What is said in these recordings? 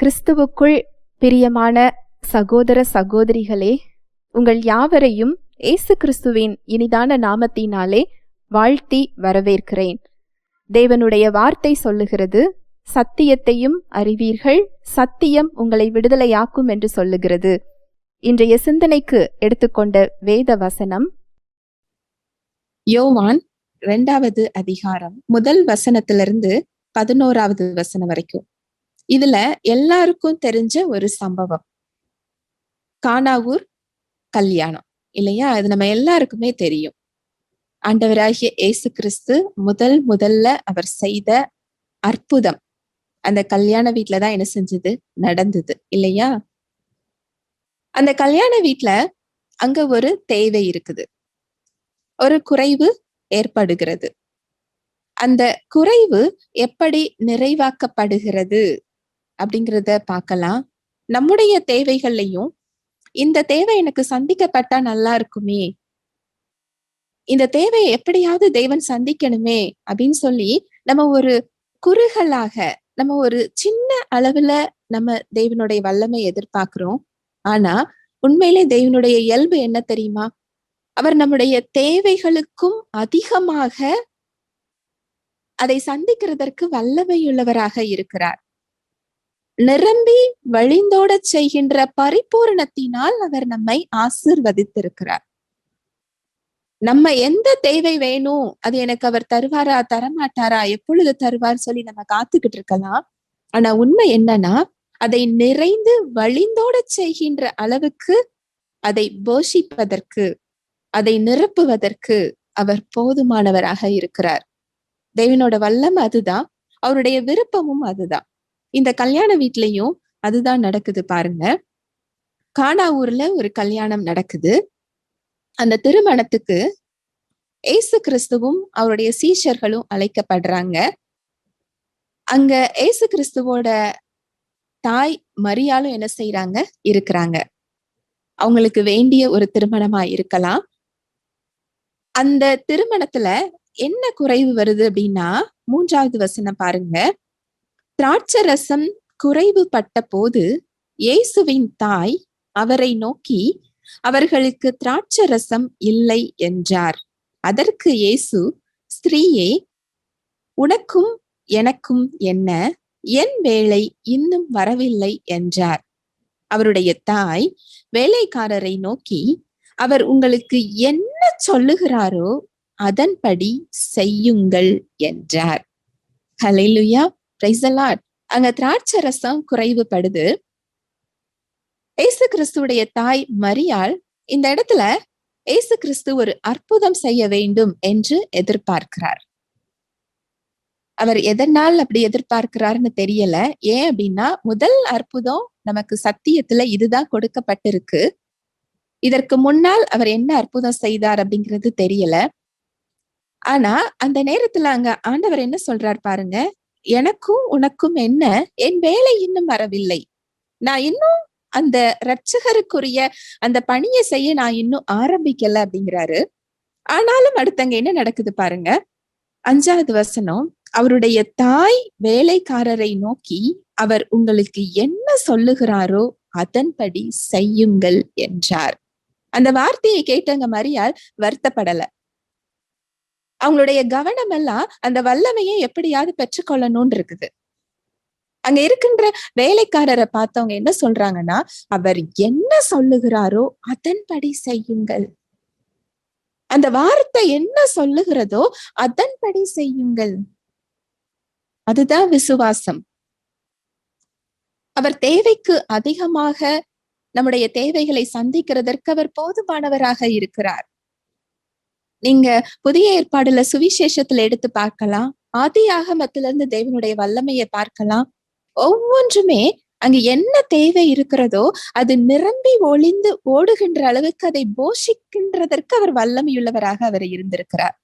கிறிஸ்துவுக்குள் பிரியமான சகோதர சகோதரிகளே உங்கள் யாவரையும் இயேசு கிறிஸ்துவின் இனிதான நாமத்தினாலே வாழ்த்தி வரவேற்கிறேன். தேவனுடைய வார்த்தை சொல்லுகிறது சத்தியத்தையும் அறிவீர்கள் சத்தியம் உங்களை விடுதலையாக்கும் என்று சொல்லுகிறது. இன்றைய சிந்தனைக்கு எடுத்துக்கொண்ட வேத வசனம் யோவான் ரெண்டாவது அதிகாரம் முதல் வசனத்திலிருந்து பதினோராவது வசனம் வரைக்கும். இதுல எல்லாருக்கும் தெரிஞ்ச ஒரு சம்பவம். கானாவூர் கல்யாணம் இல்லையா? அது நம்ம எல்லாருக்குமே தெரியும். ஆண்டவராகிய இயேசு கிறிஸ்து முதல் முதல்ல அவர் செய்த அற்புதம். அந்த கல்யாண வீட்டுலதான் என்ன செஞ்சது? நடந்தது இல்லையா? அந்த கல்யாண வீட்டுல அங்க ஒரு தேவை இருக்குது. ஒரு குறைவு ஏற்படுகிறது. அந்த குறைவு எப்படி நிறைவாக்கப்படுகிறது? அப்படிங்கிறத பார்க்கலாம். நம்முடைய தேவைகள்லையும் இந்த தேவை எனக்கு சந்திக்கப்பட்டா நல்லா இருக்குமே இந்த தேவையை எப்படியாவது தேவன் சந்திக்கணுமே அப்படின்னு சொல்லி நம்ம ஒரு குறுகலாக நம்ம ஒரு சின்ன அளவுல நம்ம தேவனுடைய வல்லமை எதிர்பார்க்கிறோம். ஆனா உண்மையிலே தேவனுடைய இயல்பு என்ன தெரியுமா? அவர் நம்முடைய தேவைகளுக்கும் அதிகமாக அதை சந்திக்கிறதற்கு வல்லமையுள்ளவராக இருக்கிறார். நிரம்பி வழிந்தோட செய்கின்ற பரிபூரணத்தினால் அவர் நம்மை ஆசிர்வதித்திருக்கிறார். நம்ம எந்த தேவை வேணும்? அது எனக்கு அவர் தருவாரா தரமாட்டாரா? எப்பொழுது தருவார் சொல்லி நம்ம காத்துக்கிட்டு இருக்கலாம். ஆனா உண்மை என்னன்னா அதை நிறைந்து வழிந்தோட செய்கின்ற அளவுக்கு அதை போஷிப்பதற்கு அதை நிரப்புவதற்கு அவர் போதுமானவராக இருக்கிறார். தேவனோட வல்லம் அதுதான். அவருடைய விருப்பமும் அதுதான். இந்த கல்யாண வீட்லயும் அதுதான் நடக்குது பாருங்க. கானா ஒரு கல்யாணம் நடக்குது. அந்த திருமணத்துக்கு ஏசு கிறிஸ்துவும் அவருடைய சீஷர்களும் அழைக்கப்படுறாங்க. அங்க ஏசு கிறிஸ்துவோட தாய் மரியாலும் என்ன செய்யறாங்க இருக்கிறாங்க. அவங்களுக்கு வேண்டிய ஒரு திருமணமா இருக்கலாம். அந்த திருமணத்துல என்ன குறைவு வருது அப்படின்னா மூன்றாவது வசனம் பாருங்க. திராட்சரசம் குறைவு பட்ட போது இயேசுவின் தாய் அவரை நோக்கி அவர்களுக்கு திராட்சரசம் இல்லை என்றார். அதற்கு இயேசு ஸ்திரீயே உனக்கும் எனக்கும் என்ன? என் வேலை இன்னும் வரவில்லை என்றார். அவருடைய தாய் வேலைக்காரரை நோக்கி அவர் உங்களுக்கு என்ன சொல்லுகிறாரோ அதன்படி செய்யுங்கள் என்றார். ஹலைலுயா பிரைசலாட் அங்க திராட்சரசம் குறைவுபடுது. ஏசு கிறிஸ்துடைய தாய் மரியாள் இந்த இடத்துல ஏசு கிறிஸ்து ஒரு அற்புதம் செய்ய வேண்டும் என்று எதிர்பார்க்கிறார். அவர் எதனால் அப்படி எதிர்பார்க்கிறாருன்னு தெரியல. ஏன் அப்படின்னா முதல் அற்புதம் நமக்கு சத்தியத்துல இதுதான் கொடுக்கப்பட்டிருக்கு. இதற்கு முன்னால் அவர் என்ன அற்புதம் செய்தார் அப்படிங்கிறது தெரியல. ஆனா அந்த நேரத்துல அங்க ஆண்டவர் என்ன சொல்றார் பாருங்க. எனக்கும் உனக்கும் என்ன? என் வேலை இன்னும் வரவில்லை. நான் இன்னும் அந்த ரட்சகருக்குரிய அந்த பணியை செய்ய நான் இன்னும் ஆரம்பிக்கல அப்படிங்கிறாரு. ஆனாலும் அடுத்தங்க என்ன நடக்குது பாருங்க. அஞ்சாவது வசனம் அவருடைய தாய் வேலைக்காரரை நோக்கி அவர் உங்களுக்கு என்ன சொல்லுகிறாரோ அதன்படி செய்யுங்கள் என்றார். அந்த வார்த்தையை கேட்டங்க மரியால் வருத்தப்படல. அவங்களுடைய கவனம் எல்லாம் அந்த வல்லமையை எப்படியாவது பெற்றுக்கொள்ளணும்னு இருக்குது அங்க இருக்கின்ற வேலைக்காரரை பார்த்தவங்க என்ன சொல்றாங்கன்னா அவர் என்ன சொல்லுகிறாரோ அதன்படி செய்யுங்கள். அந்த வார்த்தை என்ன சொல்லுகிறதோ அதன்படி செய்யுங்கள். அதுதான் விசுவாசம். அவர் தேவைக்கு அதிகமாக நம்முடைய தேவைகளை சந்திக்கிறதற்கு அவர் போதுமானவராக இருக்கிறார். நீங்க புதிய ஏற்பாடுல சுவிசேஷத்துல எடுத்து பார்க்கலாம். ஆதி ஆகமத்துல இருந்து தேவனுடைய வல்லமையை பார்க்கலாம். ஒவ்வொன்றுமே அங்க என்ன தேவை இருக்கிறதோ அது நிரம்பி ஒளிந்து ஓடுகின்ற அளவுக்கு அதை போஷிக்கின்றதற்கு அவர் வல்லமையுள்ளவராக அவர் இருந்திருக்கிறார்.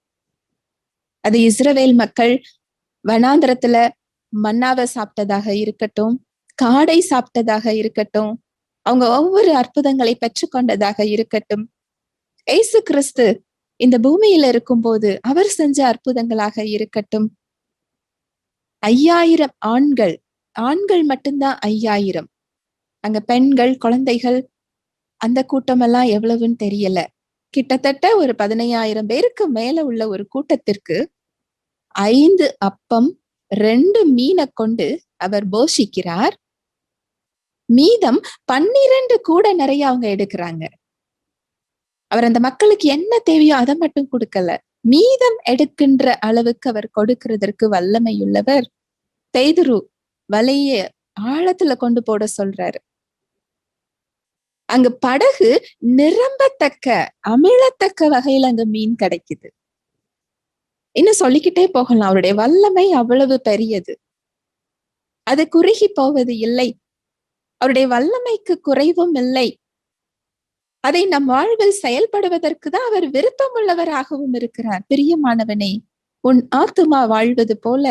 அது இஸ்ரவேல் மக்கள் வனாந்திரத்துல மன்னாவை சாப்பிட்டதாக இருக்கட்டும் காடை சாப்பிட்டதாக இருக்கட்டும் அவங்க ஒவ்வொரு அற்புதங்களை பெற்றுக்கொண்டதாக இருக்கட்டும். ஏசு கிறிஸ்து இந்த பூமியில இருக்கும்போது அவர் செஞ்ச அற்புதங்களாக இருக்கட்டும். ஐயாயிரம் ஆண்கள் ஆண்கள் மட்டும்தான் ஐயாயிரம். அங்க பெண்கள் குழந்தைகள் அந்த கூட்டமெல்லாம் எவ்வளவுன்னு தெரியல. கிட்டத்தட்ட ஒரு பதினையாயிரம் பேருக்கு மேல உள்ள ஒரு கூட்டத்திற்கு ஐந்து அப்பம் ரெண்டு மீனை கொண்டு அவர் போஷிக்கிறார். மீதம் பன்னிரண்டு கூட நிறைய அவங்க எடுக்கிறாங்க. அவர் அந்த மக்களுக்கு என்ன தேவையோ அதை மட்டும் கொடுக்கல. மீதம் எடுக்கின்ற அளவுக்கு அவர் கொடுக்கிறதற்கு வல்லமையுள்ளவர் தெய்துரு வலைய ஆழத்துல கொண்டு போட சொல்றாரு. அங்க படகு நிரம்பத்தக்க அமிழத்தக்க வகையில அங்க மீன் கிடைக்குது. இன்னும் சொல்லிக்கிட்டே போகலாம். அவருடைய வல்லமை அவ்வளவு பெரியது. அது குறுகி போவது இல்லை. அவருடைய வல்லமைக்கு குறைவும் இல்லை. அதை நம் வாழ்வில் செயல்படுவதற்கு தான் அவர் விருப்பமுள்ளவராகவும் இருக்கிறார். பிரியமானவனே உன் ஆத்துமா வாழ்வது போல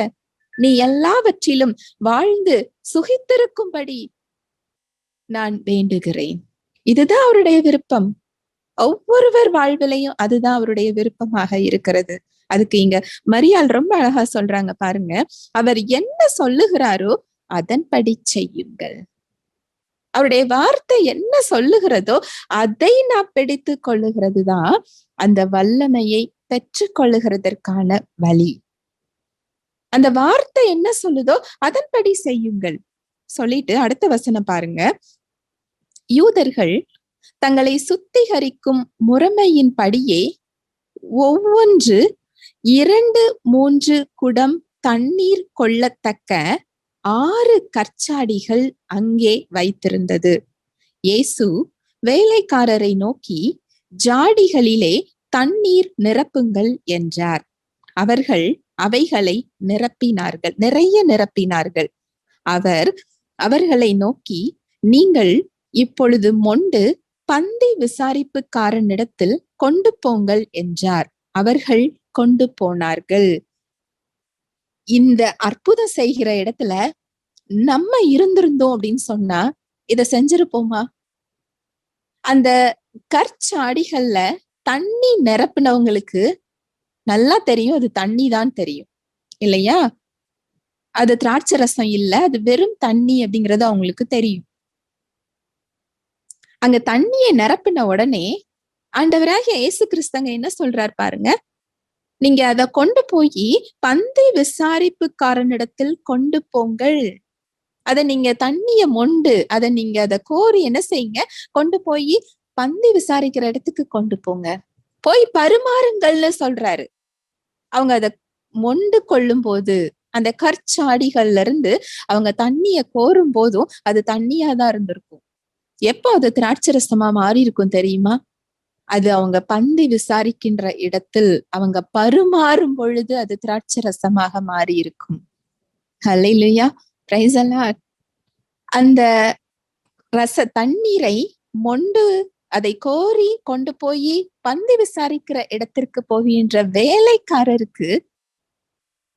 நீ எல்லாவற்றிலும் வாழ்ந்து சுகித்திருக்கும்படி நான் வேண்டுகிறேன். இதுதான் அவருடைய விருப்பம். ஒவ்வொருவர் வாழ்விலையும் அதுதான் அவருடைய விருப்பமாக இருக்கிறது. அதுக்கு இங்க மரியாள் ரொம்ப அழகா சொல்றாங்க பாருங்க. அவர் என்ன சொல்லுகிறாரோ அதன்படி செய்யுங்கள். அவருடைய வார்த்தை என்ன சொல்லுகிறதோ அதை நான் பிடித்து கொள்ளுகிறது தான் அந்த வல்லமையை பெற்று கொள்ளுகிறதற்கான வழி. அந்த வார்த்தை என்ன சொல்லுதோ அதன்படி செய்யுங்கள். சொல்லிட்டு அடுத்த வசனம் பாருங்க. யூதர்கள் தங்களை சுத்திகரிக்கும் முறைமையின் படியே ஒவ்வொன்று இரண்டு மூன்று குடம் தண்ணீர் கொள்ளத்தக்க ஆறு கற்சாடிகள் அங்கே வைத்திருந்தது. இயேசு வேலைக்காரரை நோக்கி ஜாடிகளிலே தண்ணீர் நிரப்புங்கள் என்றார். அவர்கள் அவைகளை நிரப்பினார்கள் நிறைய நிரப்பினார்கள். அவர் அவர்களை நோக்கி நீங்கள் இப்பொழுது மொண்டு பந்தி விசாரிப்புக்காரனிடத்தில் கொண்டு போங்கள் என்றார். அவர்கள் கொண்டு போனார்கள். இந்த அற்புதம் செய்கிற இடத்துல நம்ம இருந்திருந்தோம் அப்படின்னு சொன்னா இத செஞ்சிருப்போமா? அந்த கற்சாடிகள்ல தண்ணி நிரப்புனவங்களுக்கு நல்லா தெரியும் அது தண்ணி தான் தெரியும். இல்லையா? அது திராட்சை ரசம் இல்ல அது வெறும் தண்ணி அப்படிங்கறது அவங்களுக்கு தெரியும். அங்க தண்ணியை நிரப்பின உடனே ஆண்டவராகிய இயேசு கிறிஸ்தங்க என்ன சொல்றார் பாருங்க? நீங்க அத கொண்டு போய் பந்தை விசாரிப்புக்காரனிடத்தில் கொண்டு போங்கள். அதை நீங்க தண்ணிய மொண்டு அதை நீங்க அதை கோரி என்ன செய்யுங்க? கொண்டு போய் பந்தி விசாரிக்கிற இடத்துக்கு கொண்டு போங்க. போய் பருமாறுங்கள்னு சொல்றாரு. அவங்க அதை மொண்டு கொள்ளும் போது அந்த கற்சாடிகள்ல இருந்து அவங்க தண்ணிய கோரும் போதும் அது தண்ணியா தான் இருந்திருக்கும். எப்போ அது திராட்சரசமா மாறி இருக்கும் தெரியுமா? அது அவங்க பந்தி விசாரிக்கின்ற இடத்தில் அவங்க பருமாறும் பொழுது அது திராட்சை ரசமாக மாறி இருக்கும் ஹலையிலுயா பிரைஸ் அந்த ரச தண்ணீரை மொண்டு அதை கோரி கொண்டு போய் பந்தி விசாரிக்கிற இடத்திற்கு போகின்ற வேலைக்காரருக்கு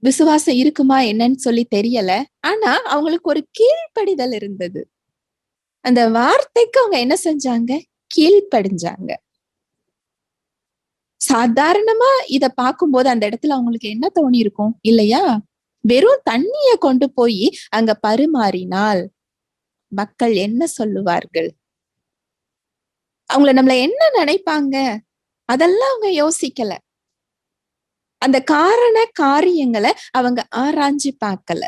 விசுவாசம் இருக்குமா என்னன்னு சொல்லி தெரியல. ஆனா அவங்களுக்கு ஒரு கீழ்ப்படிதல் இருந்தது. அந்த வார்த்தைக்கு அவங்க என்ன செஞ்சாங்க? கீழ்ப்படிஞ்சாங்க. சாதாரணமா இத பார்க்கும்போது அந்த இடத்துல அவங்களுக்கு என்ன தோணி இருக்கும் இல்லையா? வெறும் தண்ணிய கொண்டு போய் அங்க பரிமாறினால் மக்கள் என்ன சொல்லுவார்கள்? அவங்கள நம்மள என்ன நினைப்பாங்க? அதெல்லாம் அவங்க யோசிக்கல. அந்த காரண காரியங்களை அவங்க ஆராய்ஞ்சு பார்க்கல.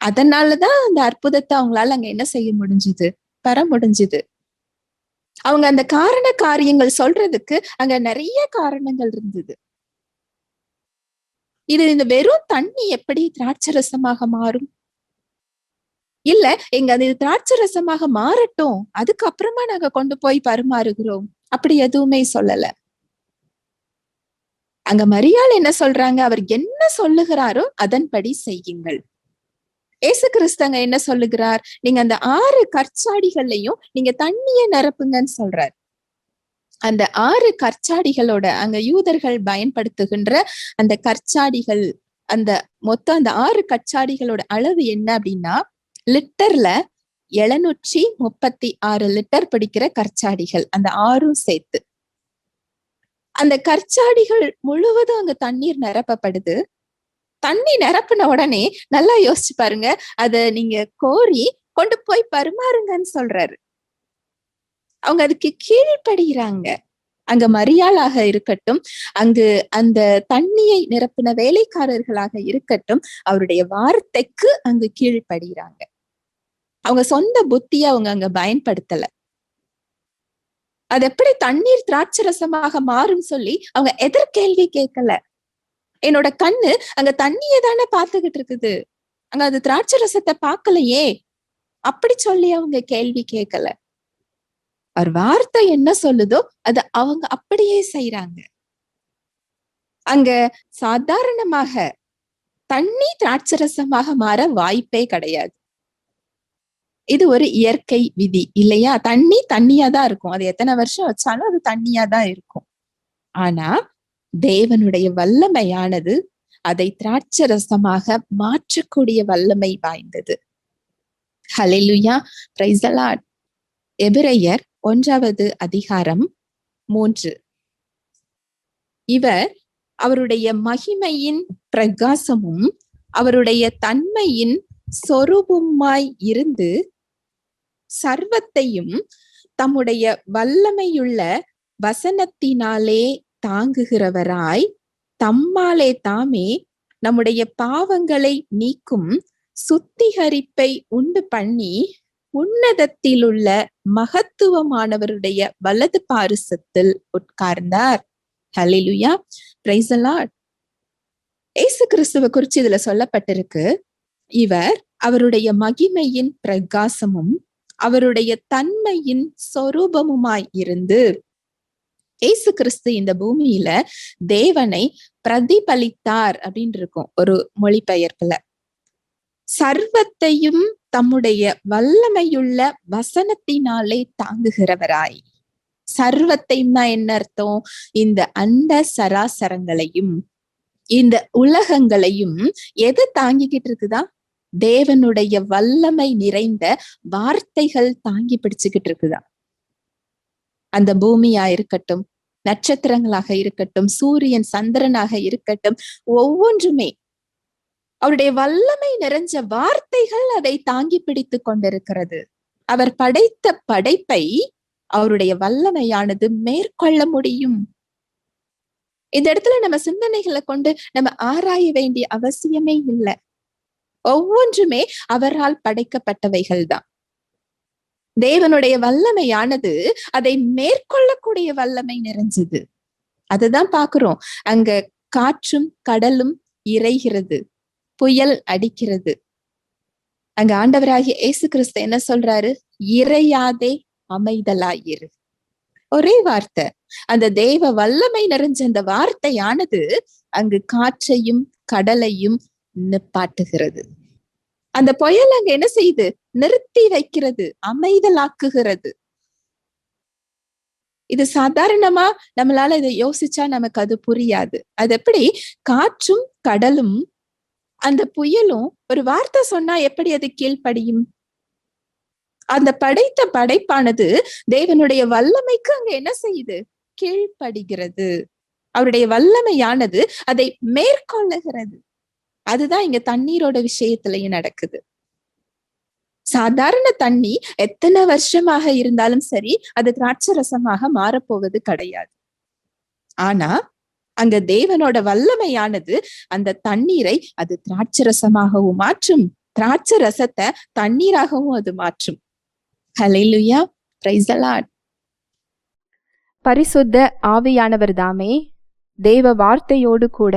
அதனாலதான் அந்த அற்புதத்தை அவங்களால அங்க என்ன செய்ய முடிஞ்சுது? பெற முடிஞ்சுது. அவங்க அந்த காரண காரியங்கள் சொல்றதுக்கு அங்க நிறைய காரணங்கள் இருந்தது. இது இந்த வெறும் தண்ணி எப்படி திராட்சை ரசமாக மாறும்? இல்ல எங்க அது திராட்சை ரசமாக மாறட்டும் அதுக்கப்புறமா நாங்க கொண்டு போய் பரிமாறுகிறோம். அப்படி எதுவுமே சொல்லல. அங்க மரியாள் என்ன சொல்றாங்க? அவர் என்ன சொல்லுகிறாரோ அதன்படி செய்யுங்கள். ஏசு கிறிஸ்தங்க என்ன சொல்லுகிறார்? நீங்க அந்த ஆறு கற்சாடிகள்லையும் நீங்க தண்ணிய நிரப்புங்கன்னு சொல்றார். அந்த ஆறு கற்சாடிகளோட அங்க யூதர்கள் பயன்படுத்துகின்ற அந்த கற்சாடிகள் அந்த மொத்தம் அந்த ஆறு கற்சாடிகளோட அளவு என்ன அப்படின்னா லிட்டர்ல எழுநூற்றி முப்பத்தி ஆறு லிட்டர் பிடிக்கிற கற்சாடிகள் அந்த ஆறும் சேர்த்து. அந்த கற்சாடிகள் முழுவதும் அங்க தண்ணீர் நிரப்பப்படுது. தண்ணி நிரப்புன உடனே நல்லா யோசிச்சு பாருங்க. அத நீங்க கோரி கொண்டு போய் பரிமாறுங்கன்னு சொல்றாரு. அவங்க அதுக்கு கீழ்படுகிறாங்க. அங்க மரியாளாக இருக்கட்டும் அங்கு அந்த தண்ணியை நிரப்பின வேலைக்காரர்களாக இருக்கட்டும் அவருடைய வார்த்தைக்கு அங்கு கீழ்படுகிறாங்க. அவங்க சொந்த புத்திய அவங்க அங்க பயன்படுத்தல. அது எப்படி தண்ணீர் திராட்சரசமாக மாறும் சொல்லி அவங்க எதிர்கேள்வி கேட்கல. என்னோட கண்ணு அங்க தண்ணியை தானே பார்த்துக்கிட்டு இருக்குது. அங்க அது திராட்சரசத்தை பார்க்கலையே. அப்படி சொல்லி அவங்க கேள்வி கேட்கல. அவர் வார்த்தை என்ன சொல்லுதோ அது அவங்க அப்படியே செய்யறாங்க அங்க சாதாரணமாக தண்ணி திராட்சரசமாக மாற வாய்ப்பே கிடையாது. இது ஒரு இயற்கை விதி இல்லையா? தண்ணி தண்ணியா தான் இருக்கும். அது எத்தனை வருஷம் வச்சாலும் அது தண்ணியா தான் இருக்கும். ஆனா தேவனுடைய வல்லமையானது அதை திராட்சரசமாக மாற்றக்கூடிய வல்லமை வாய்ந்தது. ஹலெலுயா பிரைசலாட் எபிரையர் ஒன்றாவது அதிகாரம் மூன்று. இவர் அவருடைய மகிமையின் பிரகாசமும் அவருடைய தன்மையின் சொரூபமாய் இருந்து சர்வத்தையும் தம்முடைய வல்லமையுள்ள வசனத்தினாலே தாங்குகிறவராய் தம்மாலே தாமே நம்முடைய பாவங்களை நீக்கும் சுத்திகரிப்பை உண்டு பண்ணி உன்னதத்திலுள்ள மகத்துவமானவருடைய வலது பாரிசத்தில் உட்கார்ந்தார். ஹலிலுயா பிரைசலாட் ஏசு கிறிஸ்துவ குறிச்சு இதுல சொல்லப்பட்டிருக்கு. இவர் அவருடைய மகிமையின் பிரகாசமும் அவருடைய தன்மையின் சொரூபமுமாய் இருந்து ஏசு கிறிஸ்து இந்த பூமியில தேவனை பிரதிபலித்தார் அப்படின்னு இருக்கும் ஒரு மொழிபெயர்ப்புல. சர்வத்தையும் தம்முடைய வல்லமையுள்ள வசனத்தினாலே தாங்குகிறவராய். சர்வத்தையும்னா என்ன அர்த்தம்? இந்த அண்ட சராசரங்களையும் இந்த உலகங்களையும் எது தாங்கிக்கிட்டு இருக்குதா? தேவனுடைய வல்லமை நிறைந்த வார்த்தைகள் தாங்கி பிடிச்சுக்கிட்டு இருக்குதா? அந்த பூமியா இருக்கட்டும் நட்சத்திரங்களாக இருக்கட்டும் சூரியன் சந்திரனாக இருக்கட்டும் ஒவ்வொன்றுமே அவருடைய வல்லமை நிறைஞ்ச வார்த்தைகள் அதை தாங்கி பிடித்து கொண்டிருக்கிறது. அவர் படைத்த படைப்பை அவருடைய வல்லமையானது மேற்கொள்ள முடியும். இந்த இடத்துல நம்ம சிந்தனைகளை கொண்டு நம்ம ஆராய வேண்டிய அவசியமே இல்லை. ஒவ்வொன்றுமே அவரால் படைக்கப்பட்டவைகள் தான். தேவனுடைய வல்லமையானது அதை மேற்கொள்ளக்கூடிய வல்லமை நிறைஞ்சது. அதுதான் பாக்குறோம் அங்க காற்றும் கடலும் இறைகிறது. புயல் அடிக்கிறது. அங்க ஆண்டவராகிய இயேசு கிறிஸ்து என்ன சொல்றாரு? இறையாதே அமைதலாயிரு. ஒரே வார்த்தை. அந்த தேவ வல்லமை நிறைஞ்ச அந்த வார்த்தையானது அங்கு காற்றையும் கடலையும் நிப்பாட்டுகிறது. அந்த புயல் அங்க என்ன செய்யுது நிறுத்தி வைக்கிறது அமைதலாக்குகிறது. இது சாதாரணமா நம்மளால இதை யோசிச்சா நமக்கு அது புரியாது. அது எப்படி? காற்றும் கடலும் அந்த புயலும் ஒரு வார்த்தை சொன்னா எப்படி அது கீழ்ப்படியும்? அந்த படைத்த படைப்பானது தேவனுடைய வல்லமைக்கு அங்க என்ன செய்யுது? கீழ்ப்படுகிறது. அவருடைய வல்லமையானது அதை மேற்கொள்ளுகிறது. அதுதான் இங்க தண்ணீரோட விஷயத்திலயும் நடக்குது. சாதாரண தண்ணி எத்தனை வருஷமாக இருந்தாலும் சரி அது திராட்சை ரசமாக மாறப்போவது கிடையாது. ஆனா அங்க தேவனோட வல்லமையானது அந்த தண்ணீரை அது திராட்சை ரசமாகவும் மாற்றும். திராட்சை ரசத்தை தண்ணீராகவும் அது மாற்றும். ஹலேலுயா பிரைசலாட் பரிசுத்த ஆவியானவர் தாமே தேவ வார்த்தையோடு கூட